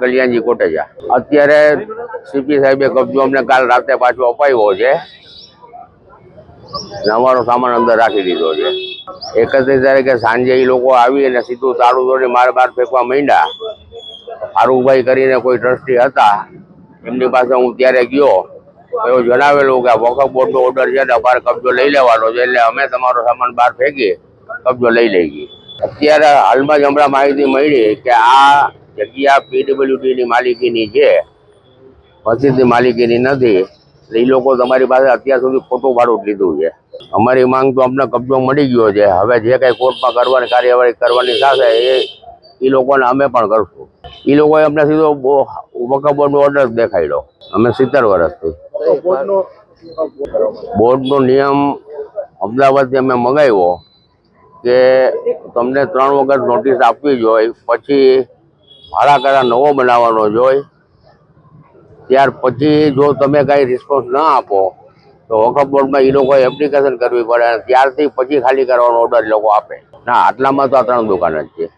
કલ્યાણજી કોટેજા. અત્યારે સીપી સાહેબે કબજો અમને કાલ રાતે પાછો અપાયો છે. અમારો સામાન અંદર રાખી દીધો છે. એકત્રીસ તારીખે સાંજે એ લોકો આવી અને સીધું તાળું દોડી માર બાર ફેંકવા માંડ્યા. ફારૂકભાઈ કરીને કોઈ ટ્રસ્ટી હતા. એમની પાસે હું ત્યારે ગયો. એવું જણાવેલું કે વખત બોર્ડનો ઓર્ડર છે ને અમારે કબજો લઈ લેવાનો છે એટલે અમે તમારો સામાન બહાર ફેંકી કબજો લઈ લઈ ગઈ અત્યારે હાલમાં જ હમણાં માહિતી મળી કે આ જગ્યા પીડબ્લ્યુડીની માલિકીની છે મસ્જિદની માલિકીની નથી એ લોકો તમારી પાસે અત્યાર સુધી ખોટું ભાડું લીધું છે. અમારી માંગ તો અમને કબજો મળી ગયો છે. હવે જે કંઈ કોર્ટમાં કરવાની કાર્યવાહી કરવાની થશે, એ એ લોકોને અમે પણ કરશું. એ લોકોએ અમને સીધો વકબોર્ડનો ઓર્ડર દેખાડ્યો. અમે સિત્તેર વર્ષથી. બોર્ડનો નિયમ અમદાવાદથી અમે મંગાવ્યો કે તમને ત્રણ વખત નોટિસ આપવી જોઈએ, પછી ભાડા કરા નવો બનાવવાનો જોઈએ ત્યાર પછી જો તમે કાંઈ રિસ્પોન્સ ના આપો, તો વકફ બોર્ડમાં એ લોકો એપ્લિકેશન કરવી પડે અને ત્યારથી પછી ખાલી કરવાનો ઓર્ડર લોકો આપે. ના, આટલામાં તો આ ત્રણ દુકાન જ છે.